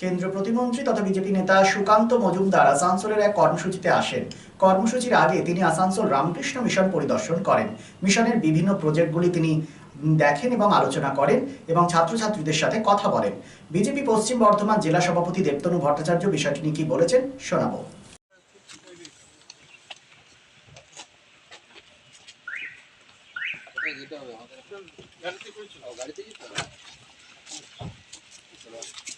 কেন্দ্রীয় প্রতিমন্ত্রী তথা বিজেপি নেতা সুকান্ত মজুমদার আসানসোলের এক কর্মসূচিতে আসেন। কর্মসূচির আগে তিনি আসানসোল রামকৃষ্ণ মিশন পরিদর্শন করেন। মিশনের বিভিন্ন প্রজেক্টগুলি তিনি দেখেন এবং আলোচনা করেন এবং ছাত্রছাত্রীদের সাথে কথা বলেন। বিজেপি পশ্চিম বর্ধমান জেলা সভাপতি দেবতনু ভট্টাচার্য বিষয়টি নিয়ে কি বলেছেন শোনাবো। তো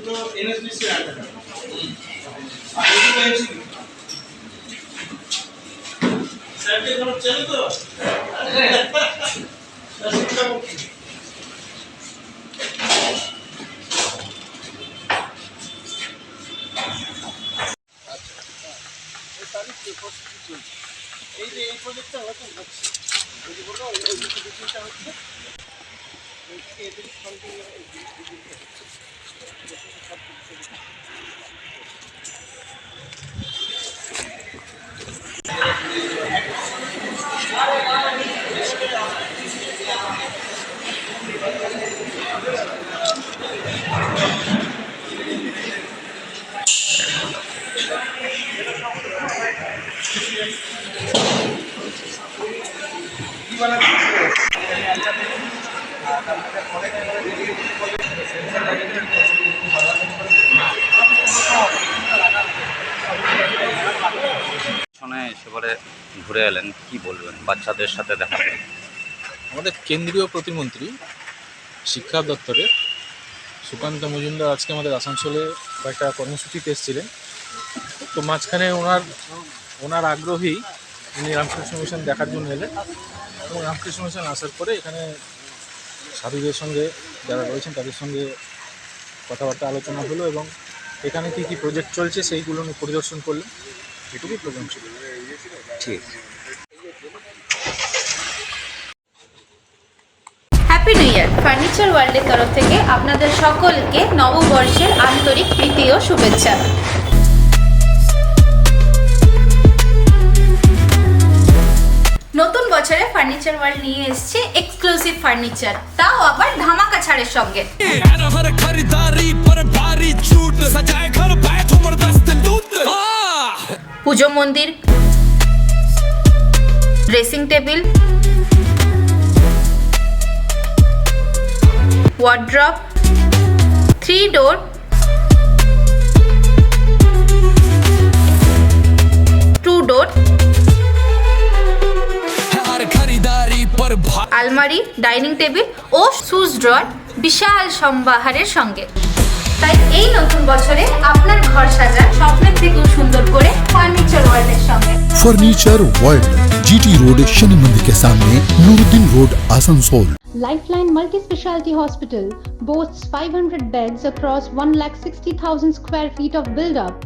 এগুলো এর আন্ডারে। আর এগুলো NCB স্যারকে কোনো চেনো তো? এই যে এই এই প্রজেক্টটা হচ্ছে ওই যে বলল ওই- হচ্ছে এদের এই বিল্ডিংটা হচ্ছে। ঘুরে এলেন, কি বলবেন? বাচ্চাদের সাথে দেখা আমাদের কেন্দ্রীয় প্রতিমন্ত্রী, শিক্ষা দপ্তরের সুকান্ত মজুমদার আজকে আমাদের আসানসোলে কয়েকটা কর্মসূচিতে এসেছিলেন। তো মাঝখানে ওনার ওনার আগ্রহী উনি রামকৃষ্ণ মিশন দেখার জন্য এলেন। এবং রামকৃষ্ণ মিশন আসার পরে এখানে সাধুদের সঙ্গে যারা রয়েছেন তাদের সঙ্গে কথাবার্তা আলোচনা হলো এবং এখানে কী কী প্রজেক্ট চলছে সেইগুলো উনি পরিদর্শন করলেন। এটুকুই প্রোগ্রাম ছিল। ঠিক। হ্যাপি নিউ ইয়ার ফার্নিচার ওয়ার্ল্ডের তরফ থেকে আপনাদের সকলকে নববর্ষের আন্তরিক প্রীতি ও শুভেচ্ছা। বছরে ফার্নিচার ওয়ার্ল্ড নিয়ে এসছে এক্সক্লুসিভ ফার্নিচার তাও আবার ধামাকা ছাড়ের সঙ্গে। পুজো মন্দির dressing table wardrobe three door আলমারি ডাইনিং টেবিল ও সুজ ড্রয়ার বিশাল সম্বাহারের সঙ্গে তাই এই নতুন বছরে আপনার ঘর সাজান স্বপ্নের থেকেও সুন্দর করে ফার্নিচার ওয়ার্ল্ডের সঙ্গে furniture world GT road Shani Mandir के सामने Nuruddin road Asansol Lifeline Multi Specialty Hospital boasts 500 beds across 1,60,000 square feet of build up,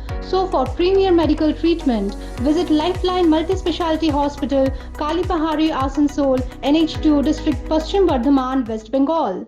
So, for premier medical treatment, visit Lifeline Multi Specialty Hospital, Kalipahari, Asansol, NH2 District, Paschim Bardhaman, West Bengal.